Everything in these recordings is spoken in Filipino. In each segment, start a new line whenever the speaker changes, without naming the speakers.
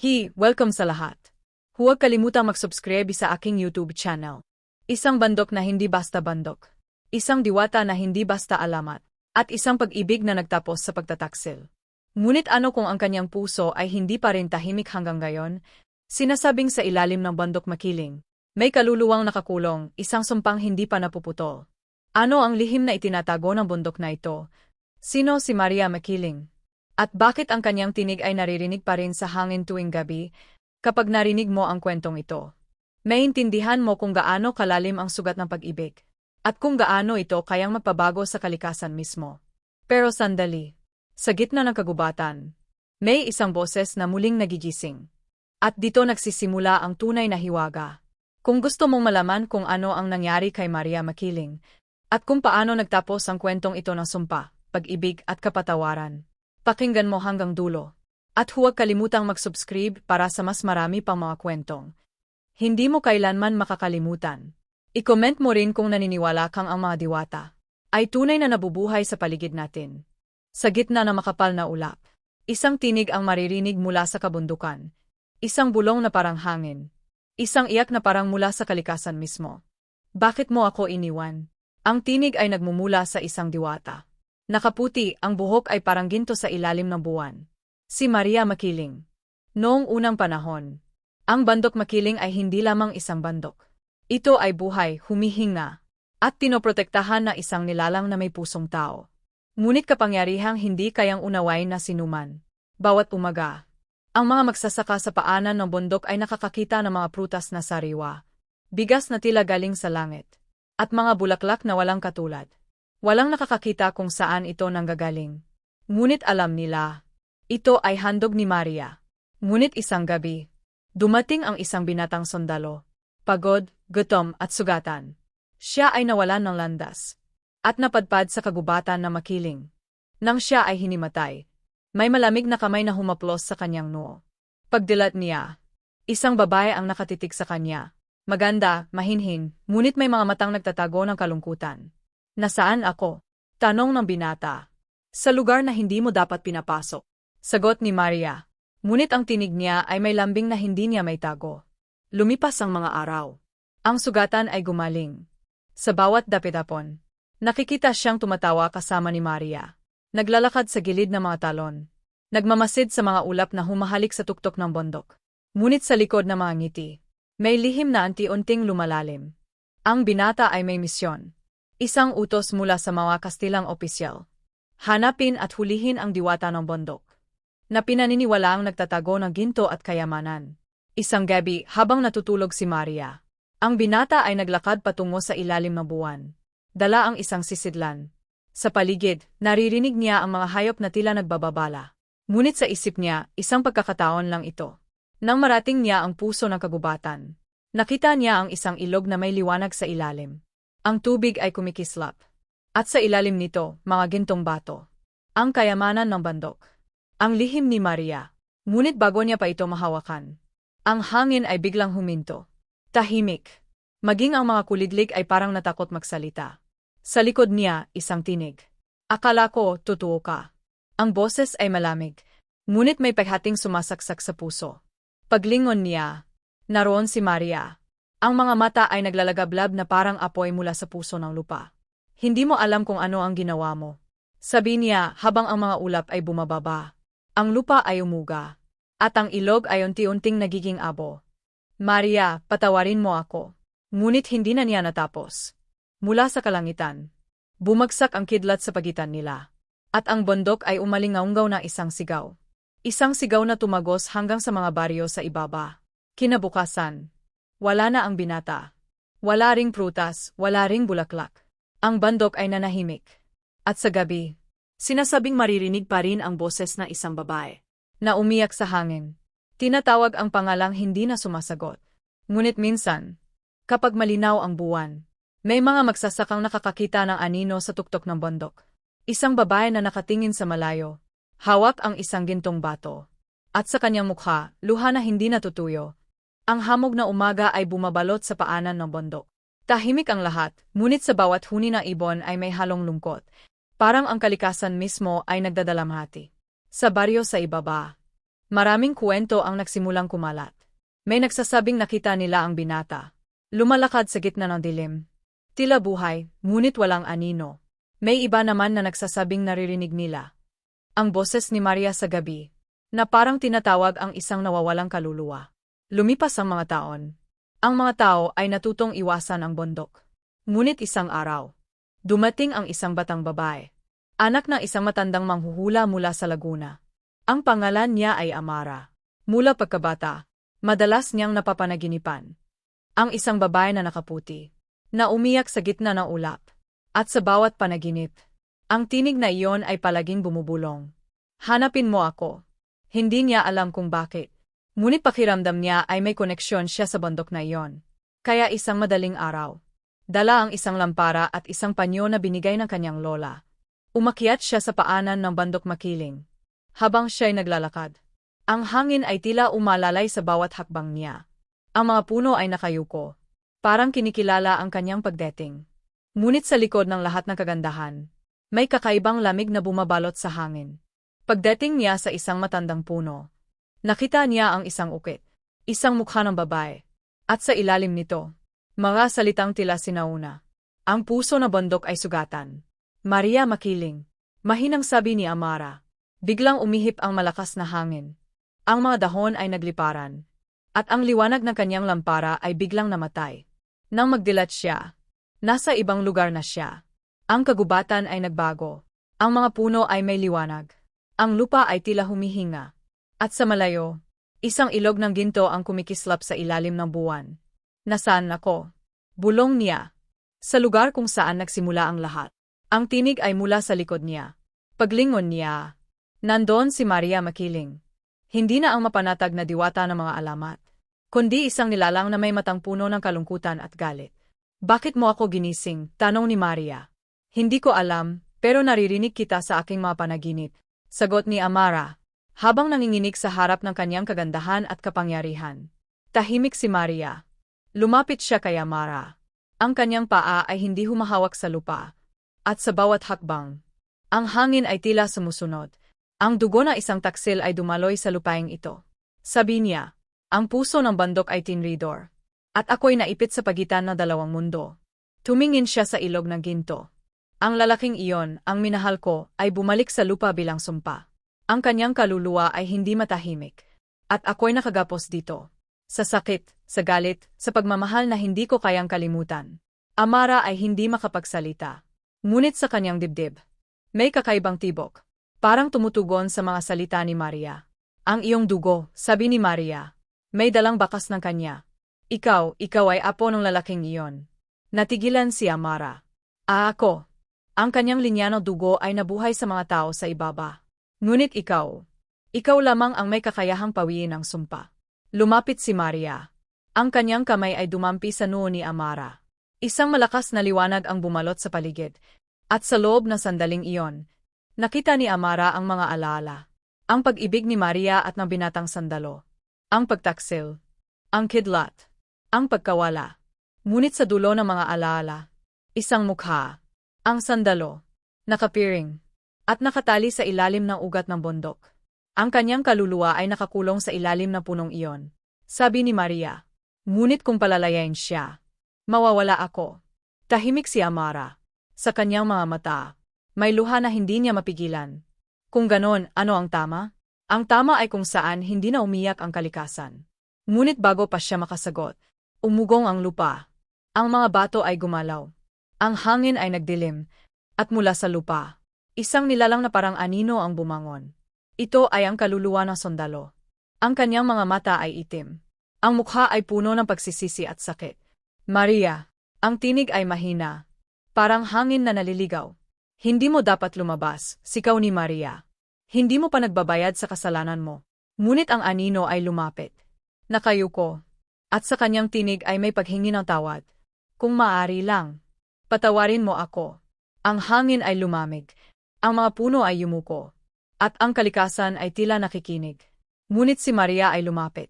Hi, welcome sa lahat. Huwag kalimutang mag-subscribe sa aking YouTube channel. Isang bandok na hindi basta bandok. Isang diwata na hindi basta alamat. At isang pag-ibig na nagtapos sa pagtataksil. Ngunit ano kung ang kanyang puso ay hindi pa rin tahimik hanggang ngayon? Sinasabing sa ilalim ng bandok makiling. May kaluluwang nakakulong, isang sumpang hindi pa napuputol. Ano ang lihim na itinatago ng bundok na ito? Sino si Maria Makiling? At bakit ang kanyang tinig ay naririnig pa rin sa hangin tuwing gabi kapag narinig mo ang kwentong ito? Maintindihan mo kung gaano kalalim ang sugat ng pag-ibig at kung gaano ito kayang magpabago sa kalikasan mismo. Pero sandali, sa gitna ng kagubatan, may isang boses na muling nagigising. At dito nagsisimula ang tunay na hiwaga. Kung gusto mong malaman kung ano ang nangyari kay Maria Makiling, at kung paano nagtapos ang kwentong ito ng sumpa, pag-ibig at kapatawaran, Pakinggan mo hanggang dulo. At huwag kalimutang mag-subscribe para sa mas marami pang mga kwentong. Hindi mo kailanman makakalimutan. I-comment mo rin kung naniniwala kang ang mga diwata ay tunay na nabubuhay sa paligid natin. Sa gitna ng makapal na ulap, isang tinig ang maririnig mula sa kabundukan. Isang bulong na parang hangin. Isang iyak na parang mula sa kalikasan mismo. Bakit mo ako iniwan? Ang tinig ay nagmumula sa isang diwata. Nakaputi, ang buhok ay parang ginto sa ilalim ng buwan. Si Maria Makiling. Noong unang panahon, ang bandok makiling ay hindi lamang isang bandok. Ito ay buhay, humihinga, at tinoprotektahan na isang nilalang na may pusong tao. Ngunit kapangyarihang hindi kayang unawain na sinuman. Bawat umaga, ang mga magsasaka sa paanan ng bundok ay nakakakita ng mga prutas na sariwa, bigas na tila galing sa langit, at mga bulaklak na walang katulad. Walang nakakakita kung saan ito nanggagaling. Ngunit alam nila, ito ay handog ni Maria. Ngunit isang gabi, dumating ang isang binatang sundalo. Pagod, gutom at sugatan. Siya ay nawalan ng landas. At napadpad sa kagubatan na makiling. Nang siya ay hinimatay, may malamig na kamay na humaplos sa kanyang noo. Pagdilat niya, isang babae ang nakatitig sa kanya. Maganda, mahinhin, ngunit may mga matang nagtatago ng kalungkutan. Nasaan ako? Tanong ng binata. Sa lugar na hindi mo dapat pinapasok. Sagot ni Maria. Ngunit ang tinig niya ay may lambing na hindi niya may tago. Lumipas ang mga araw. Ang sugatan ay gumaling. Sa bawat dapitapon, nakikita siyang tumatawa kasama ni Maria. Naglalakad sa gilid ng mga talon. Nagmamasid sa mga ulap na humahalik sa tuktok ng bondok. Ngunit sa likod ng mga ngiti, may lihim na anti-unting lumalalim. Ang binata ay may misyon. Isang utos mula sa mga Kastilang opisyal. Hanapin at hulihin ang diwata ng bundok. Na pinaniniwalaang nagtatago ng ginto at kayamanan. Isang gabi, habang natutulog si Maria, ang binata ay naglakad patungo sa ilalim ng buwan. Dala ang isang sisidlan. Sa paligid, naririnig niya ang mga hayop na tila nagbababala. Ngunit sa isip niya, isang pagkakataon lang ito. Nang marating niya ang puso ng kagubatan, nakita niya ang isang ilog na may liwanag sa ilalim. Ang tubig ay kumikislap. At sa ilalim nito, mga gintong bato. Ang kayamanan ng bandok. Ang lihim ni Maria. Ngunit bago niya pa ito mahawakan. Ang hangin ay biglang huminto. Tahimik. Maging ang mga kulidlig ay parang natakot magsalita. Sa likod niya, isang tinig. Akala ko, totoo ka. Ang boses ay malamig. Ngunit may paghating sumasaksak sa puso. Paglingon niya, naroon si Maria. Ang mga mata ay naglalagablab na parang apoy mula sa puso ng lupa. Hindi mo alam kung ano ang ginawa mo. Sabi niya habang ang mga ulap ay bumababa. Ang lupa ay umuga. At ang ilog ay unti-unting nagiging abo. Maria, patawarin mo ako. Ngunit hindi na niya natapos. Mula sa kalangitan. Bumagsak ang kidlat sa pagitan nila. At ang bundok ay umalingaunggaw na isang sigaw. Isang sigaw na tumagos hanggang sa mga baryo sa ibaba. Kinabukasan, wala na ang binata. Wala ring prutas, wala ring bulaklak. Ang bandok ay nanahimik. At sa gabi, sinasabing maririnig pa rin ang boses na isang babae na umiyak sa hangin. Tinatawag ang pangalang hindi na sumasagot. Ngunit minsan, kapag malinaw ang buwan, may mga magsasakang nakakakita ng anino sa tuktok ng bundok. Isang babae na nakatingin sa malayo, hawak ang isang gintong bato. At sa kanyang mukha, luha na hindi natutuyo, ang hamog na umaga ay bumabalot sa paanan ng bundok. Tahimik ang lahat, ngunit sa bawat huni ng ibon ay may halong lungkot. Parang ang kalikasan mismo ay nagdadalamhati. Sa baryo sa ibaba, Maraming kwento ang nagsimulang kumalat. May nagsasabing nakita nila ang binata. Lumalakad sa gitna ng dilim. Tila buhay, ngunit walang anino. May iba naman na nagsasabing naririnig nila. Ang boses ni Maria sa gabi, na parang tinatawag ang isang nawawalang kaluluwa. Lumipas ang mga taon. Ang mga tao ay natutong iwasan ang bundok. Ngunit isang araw, dumating ang isang batang babae. Anak ng isang matandang manghuhula mula sa Laguna. Ang pangalan niya ay Amara. Mula pagkabata, madalas niyang napapanaginipan. Ang isang babae na nakaputi, na umiyak sa gitna ng ulap. At sa bawat panaginip, ang tinig na iyon ay palaging bumubulong. Hanapin mo ako. Hindi niya alam kung bakit. Ngunit pakiramdam niya ay may koneksyon siya sa bundok na iyon. Kaya isang madaling araw, dala ang isang lampara at isang panyo na binigay ng kanyang lola. Umakyat siya sa paanan ng bandok makiling. Habang siya'y naglalakad, ang hangin ay tila umalalay sa bawat hakbang niya. Ang mga puno ay nakayuko. Parang kinikilala ang kanyang pagdating. Ngunit sa likod ng lahat ng kagandahan, may kakaibang lamig na bumabalot sa hangin. Pagdating niya sa isang matandang puno, nakita niya ang isang ukit, isang mukha ng babae, at sa ilalim nito, mga salitang tila sinauna. Ang puso na bundok ay sugatan. Maria makiling. Mahinang sabi ni Amara. Biglang umihip ang malakas na hangin. Ang mga dahon ay nagliparan. At ang liwanag ng kanyang lampara ay biglang namatay. Nang magdilat siya, Nasa ibang lugar na siya. Ang kagubatan ay nagbago. Ang mga puno ay may liwanag. Ang lupa ay tila humihinga. At sa malayo, isang ilog ng ginto ang kumikislap sa ilalim ng buwan. Nasaan ako? Bulong niya. Sa lugar kung saan nagsimula ang lahat. Ang tinig ay mula sa likod niya. Paglingon niya. Nandoon si Maria Makiling. Hindi na ang mapanatag na diwata ng mga alamat, kundi isang nilalang na may matang puno ng kalungkutan at galit. Bakit mo ako ginising? Tanong ni Maria. Hindi ko alam, pero naririnig kita sa aking mga panaginip. Sagot ni Amara, habang nanginginig sa harap ng kanyang kagandahan at kapangyarihan. Tahimik si Maria. Lumapit siya kay Amara. Ang kanyang paa ay hindi humahawak sa lupa. At sa bawat hakbang, ang hangin ay tila sumusunod. Ang dugo na isang taksil ay dumaloy sa lupaing ito. Sabi niya, ang puso ng bandok ay tinridor. At ako'y naipit sa pagitan ng dalawang mundo. Tumingin siya sa ilog ng ginto. Ang lalaking iyon, ang minahal ko, ay bumalik sa lupa bilang sumpa. Ang kanyang kaluluwa ay hindi matahimik. At ako'y nakagapos dito. Sa sakit, sa galit, sa pagmamahal na hindi ko kayang kalimutan. Amara ay hindi makapagsalita. Ngunit sa kanyang dibdib, may kakaibang tibok. Parang tumutugon sa mga salita ni Maria. Ang iyong dugo, sabi ni Maria. May dalang bakas ng kanya. Ikaw, ikaw ay apo ng lalaking iyon. Natigilan si Amara. Ah ako. Ang kanyang linyano dugo ay nabuhay sa mga tao sa ibaba. Ngunit ikaw, ikaw lamang ang may kakayahang pawiin ang sumpa. Lumapit si Maria. Ang kanyang kamay ay dumampi sa noo ni Amara. Isang malakas na liwanag ang bumalot sa paligid. At sa loob ng sandaling iyon, nakita ni Amara ang mga alaala. Ang pag-ibig ni Maria at ng binatang sandalo. Ang pagtaksil. Ang kidlat ang pagkawala. Ngunit sa dulo ng mga alaala, isang mukha, ang sandalo, nakapiring, at nakatali sa ilalim ng ugat ng bundok. Ang kanyang kaluluwa ay nakakulong sa ilalim ng punong iyon. Sabi ni Maria, ngunit kung palalayain siya, mawawala ako. Tahimik si Amara. Sa kanyang mga mata, may luha na hindi niya mapigilan. Kung ganon, ano ang tama? Ang tama ay kung saan hindi na umiyak ang kalikasan. Ngunit bago pa siya makasagot, Umugong ang lupa. Ang mga bato ay gumalaw. Ang hangin ay nagdilim. At mula sa lupa, isang nilalang na parang anino ang bumangon. Ito ay ang kaluluwa ng sundalo. Ang kanyang mga mata ay itim. Ang mukha ay puno ng pagsisisi at sakit. Maria, ang tinig ay mahina. Parang hangin na naliligaw. Hindi mo dapat lumabas, sikaw ni Maria. Hindi mo pa nagbabayad sa kasalanan mo. Ngunit ang anino ay lumapit. Nakayuko, at sa kanyang tinig ay may paghingi ng tawad. Kung maaari lang, patawarin mo ako. Ang hangin ay lumamig, ang mga puno ay yumuko, at ang kalikasan ay tila nakikinig. Ngunit si Maria ay lumapit.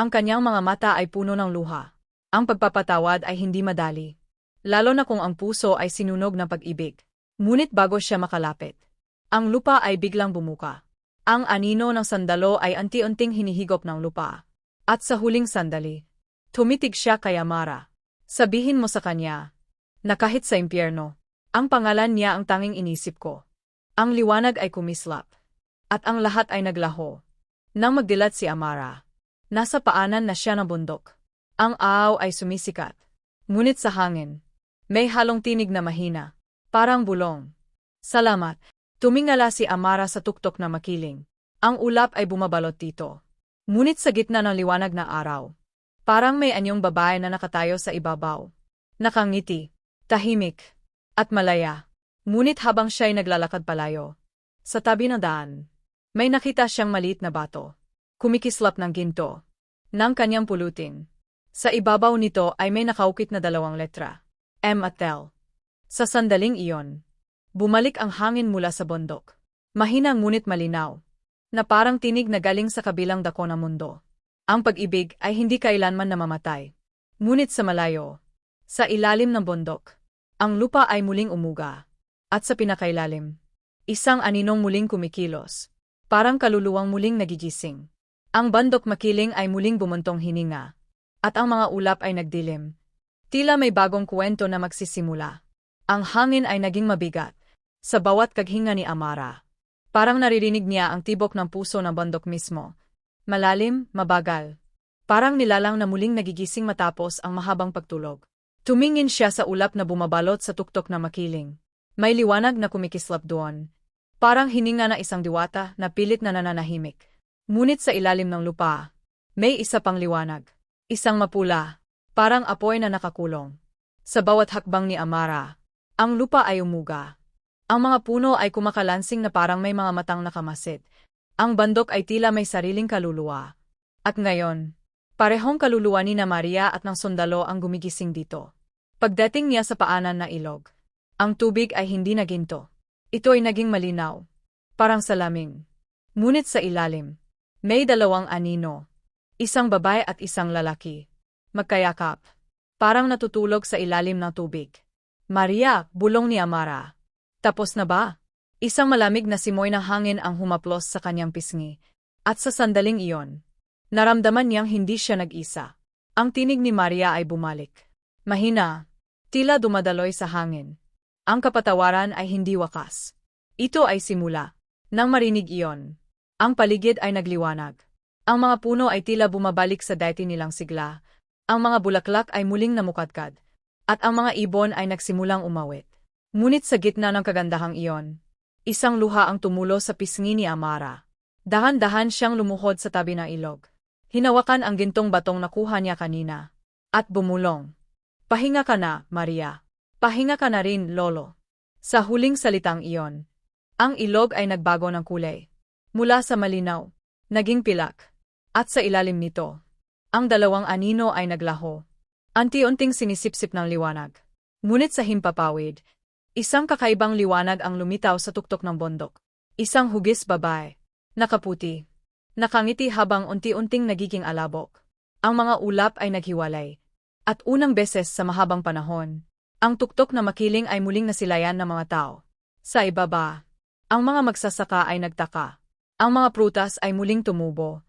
Ang kanyang mga mata ay puno ng luha. Ang pagpapatawad ay hindi madali. Lalo na kung ang puso ay sinunog ng pag-ibig. Ngunit bago siya makalapit, ang lupa ay biglang bumuka. Ang anino ng sandalo ay anti-unting hinihigop ng lupa. At sa huling sandali, tumitig siya kay Amara. Sabihin mo sa kanya, na kahit sa impyerno, ang pangalan niya ang tanging inisip ko. Ang liwanag ay kumislap. At ang lahat ay naglaho. Nang magdilat si Amara, nasa paanan na siya ng bundok. Ang aaw ay sumisikat. Ngunit sa hangin, may halong tinig na mahina, parang bulong. Salamat. Tumingala si Amara sa tuktok na makiling. Ang ulap ay bumabalot dito. Ngunit sa gitna ng liwanag na araw, parang may anyong babae na nakatayo sa ibabaw. Nakangiti, tahimik, at malaya. Ngunit habang siya'y naglalakad palayo, sa tabi ng daan, may nakita siyang maliit na bato. Kumikislap ng ginto. Nang kanyang pulutin. Sa ibabaw nito ay may nakaukit na dalawang letra. M at L. Sa sandaling iyon, bumalik ang hangin mula sa bundok. Mahina ngunit malinaw. Na parang tinig na galing sa kabilang dako ng mundo. Ang pag-ibig ay hindi kailanman namamatay. Ngunit sa malayo, sa ilalim ng bundok, ang lupa ay muling umuga. At sa pinakailalim, isang aninong muling kumikilos. Parang kaluluwang muling nagigising. Ang bandok makiling ay muling bumuntong hininga at ang mga ulap ay nagdilim. Tila may bagong kwento na magsisimula. Ang hangin ay naging mabigat. Sa bawat kaghinga ni Amara. Parang naririnig niya ang tibok ng puso ng bandok mismo. Malalim, mabagal. Parang nilalang na muling nagigising matapos ang mahabang pagtulog. Tumingin siya sa ulap na bumabalot sa tuktok na makiling. May liwanag na kumikislap doon. Parang hininga na isang diwata na pilit na nananahimik. Ngunit sa ilalim ng lupa, may isa pang liwanag. Isang mapula, parang apoy na nakakulong. Sa bawat hakbang ni Amara, ang lupa ay umuga. Ang mga puno ay kumakalansing na parang may mga matang nakamasid. Ang bandok ay tila may sariling kaluluwa. At ngayon, parehong kaluluwa ni na Maria at ng sundalo ang gumigising dito. Pagdating niya sa paanan na ilog, ang tubig ay hindi naginto. Ito ay naging malinaw, parang salaming. Ngunit sa ilalim, may dalawang anino, Isang babae at isang lalaki. Magkayakap. Parang natutulog sa ilalim ng tubig. Maria, bulong ni Amara. Tapos na ba? Isang malamig na simoy ng hangin ang humaplos sa kanyang pisngi. At sa sandaling iyon, naramdaman niyang hindi siya nag-isa. Ang tinig ni Maria ay bumalik. Mahina, tila dumadaloy sa hangin. Ang kapatawaran ay hindi wakas. Ito ay simula. Nang marinig iyon, ang paligid ay nagliwanag. Ang mga puno ay tila bumabalik sa dati nilang sigla. Ang mga bulaklak ay muling namukadkad. At ang mga ibon ay nagsimulang umawit. Ngunit sa gitna ng kagandahang iyon, isang luha ang tumulo sa pisngi ni Amara. Dahan-dahan siyang lumuhod sa tabi ng ilog. Hinawakan ang gintong batong nakuha niya kanina. At bumulong. Pahinga ka na, Maria. Pahinga ka na rin, Lolo. Sa huling salitang iyon, ang ilog ay nagbago ng kulay. Mula sa malinaw, naging pilak. At sa ilalim nito, ang dalawang anino ay naglaho. Anti-unting sinisipsip ng liwanag. Ngunit sa himpapawid, isang kakaibang liwanag ang lumitaw sa tuktok ng bundok. Isang hugis babae, nakaputi, nakangiti habang unti-unting nagiging alabok. Ang mga ulap ay naghiwalay. At unang beses sa mahabang panahon, ang tuktok na makiling ay muling nasilayan ng mga tao. Sa ibaba, ang mga magsasaka ay nagtaka. Ang mga prutas ay muling tumubo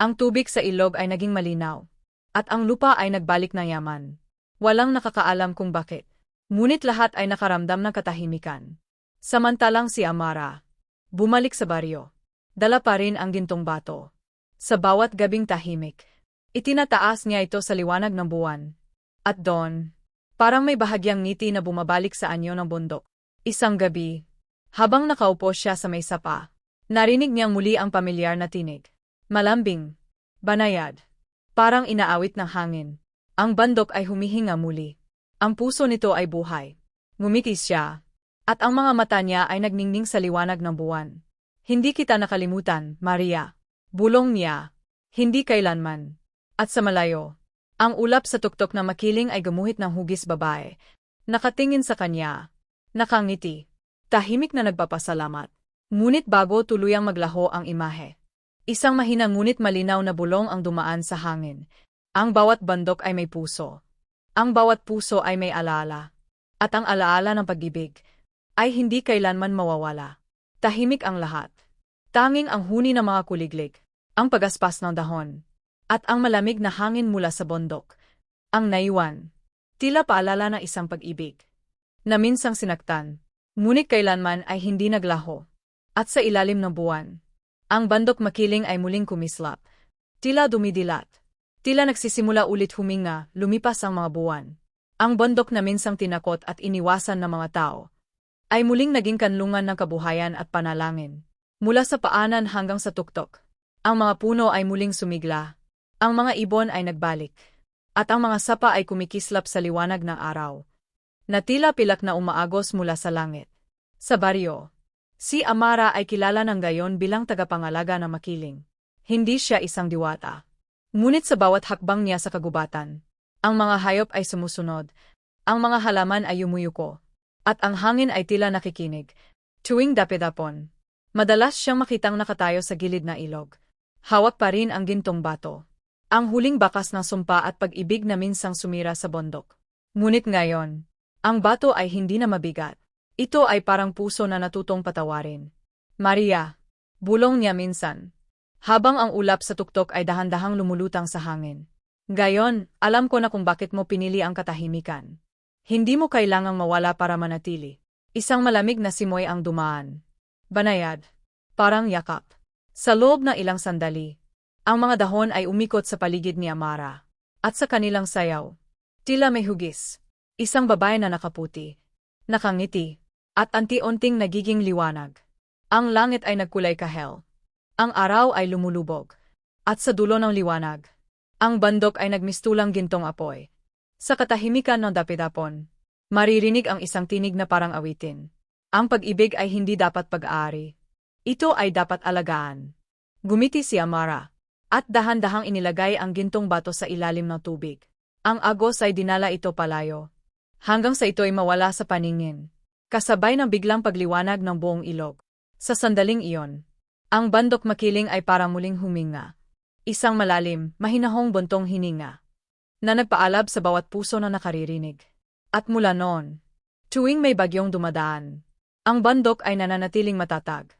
ang tubig sa ilog ay naging malinaw. At ang lupa ay nagbalik ng yaman. Walang nakakaalam kung bakit. Ngunit lahat ay nakaramdam ng katahimikan. Samantalang si Amara, bumalik sa baryo. Dala pa rin ang gintong bato. Sa bawat gabing tahimik, itinataas niya ito sa liwanag ng buwan. At doon, parang may bahagyang ngiti na bumabalik sa anyo ng bundok. Isang gabi, habang nakaupo siya sa may sapa, narinig niyang muli ang pamilyar na tinig. Malambing. Banayad. Parang inaawit ng hangin. Ang bandok ay humihinga muli. Ang puso nito ay buhay. Ngumiti siya. At ang mga mata niya ay nagningning sa liwanag ng buwan. Hindi kita nakalimutan, Maria. Bulong niya. Hindi kailanman. At sa malayo, ang ulap sa tuktok na makiling ay gumuhit ng hugis babae. Nakatingin sa kanya. Nakangiti. Tahimik na nagpapasalamat. Ngunit bago tuluyang maglaho ang imahe. Isang mahina ngunit malinaw na bulong ang dumaan sa hangin. Ang bawat bandok ay may puso. Ang bawat puso ay may alaala. At ang alaala ng pag-ibig ay hindi kailanman mawawala. Tahimik ang lahat. Tanging ang huni ng mga kuliglig, ang pagaspas ng dahon, at ang malamig na hangin mula sa bundok, ang naiwan. Tila paalala ng isang pag-ibig. Na minsang sinaktan, ngunit kailanman ay hindi naglaho. At sa ilalim ng buwan, ang bandok makiling ay muling kumislap. Tila dumidilat. Tila nagsisimula ulit huminga, lumipas ang mga buwan. Ang bundok na minsang tinakot at iniwasan ng mga tao, ay muling naging kanlungan ng kabuhayan at panalangin. Mula sa paanan hanggang sa tuktok, ang mga puno ay muling sumigla, ang mga ibon ay nagbalik, at ang mga sapa ay kumikislap sa liwanag ng araw. Natila pilak na umaagos mula sa langit. Sa baryo, si Amara ay kilala ng gayon bilang tagapangalaga ng makiling. Hindi siya isang diwata. Ngunit sa bawat hakbang niya sa kagubatan, ang mga hayop ay sumusunod, ang mga halaman ay yumuyuko, at ang hangin ay tila nakikinig. Tuwing dapidapon, madalas siyang makitang nakatayo sa gilid na ilog. Hawak pa rin ang gintong bato. Ang huling bakas ng sumpa at pag-ibig na minsang sumira sa bundok. Ngunit ngayon, ang bato ay hindi na mabigat. Ito ay parang puso na natutong patawarin. Maria, bulong niya minsan. Habang ang ulap sa tuktok ay dahan-dahang lumulutang sa hangin. Gayon, alam ko na kung bakit mo pinili ang katahimikan. Hindi mo kailangang mawala para manatili. Isang malamig na simoy ang dumaan. Banayad. Parang yakap. Sa loob ng ilang sandali, ang mga dahon ay umikot sa paligid ni Amara. At sa kanilang sayaw, tila may hugis. Isang babae na nakaputi, nakangiti, at anti-unting nagiging liwanag. Ang langit ay nagkulay kahel. Ang araw ay lumulubog. At sa dulo ng liwanag, ang bandok ay nagmistulang gintong apoy. Sa katahimikan ng dapidapon, maririnig ang isang tinig na parang awitin. Ang pag-ibig ay hindi dapat pag-aari. Ito ay dapat alagaan. Gumiti si Amara, at dahan-dahang inilagay ang gintong bato sa ilalim ng tubig. Ang agos ay dinala ito palayo. Hanggang sa ito ay mawala sa paningin. Kasabay ng biglang pagliwanag ng buong ilog. Sa sandaling iyon, ang bandok makiling ay parang muling huminga. Isang malalim, mahinahong buntong hininga. Na nagpaalab sa bawat puso na nakaririnig. At mula noon, tuwing may bagyong dumadaan, ang bandok ay nananatiling matatag.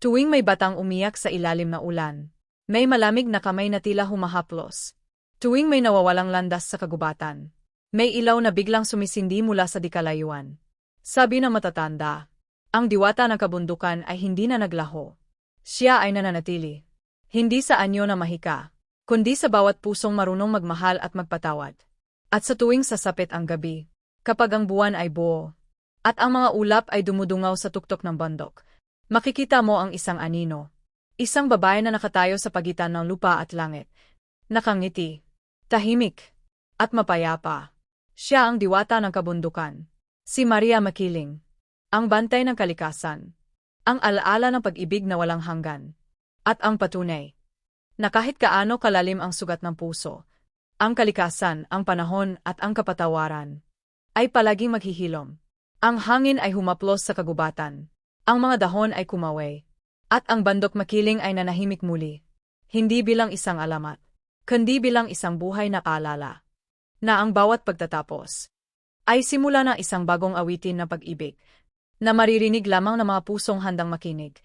Tuwing may batang umiyak sa ilalim na ulan, may malamig na kamay na tila humahaplos. Tuwing may nawawalang landas sa kagubatan, may ilaw na biglang sumisindi mula sa dikalayuan. Sabi ng matatanda, ang diwata ng kabundukan ay hindi na naglaho. Siya ay nananatili. Hindi sa anyo na mahika, kundi sa bawat pusong marunong magmahal at magpatawad. At sa tuwing sasapit ang gabi, kapag ang buwan ay buo, at ang mga ulap ay dumudungaw sa tuktok ng bandok, makikita mo ang isang anino. Isang babae na nakatayo sa pagitan ng lupa at langit. Nakangiti, tahimik, at mapayapa. Siya ang diwata ng kabundukan. Si Maria Makiling. Ang bantay ng kalikasan. Ang alaala ng pag-ibig na walang hanggan. At ang patunay. Na kahit kaano kalalim ang sugat ng puso, ang kalikasan, ang panahon at ang kapatawaran ay palaging maghihilom. Ang hangin ay humaplos sa kagubatan. Ang mga dahon ay kumaway. At ang bandok makiling ay nanahimik muli. Hindi bilang isang alamat. Kundi bilang isang buhay na kaalala. Na ang bawat pagtatapos ay simula ng isang bagong awitin na pag-ibig na maririnig lamang ng mga pusong handang makinig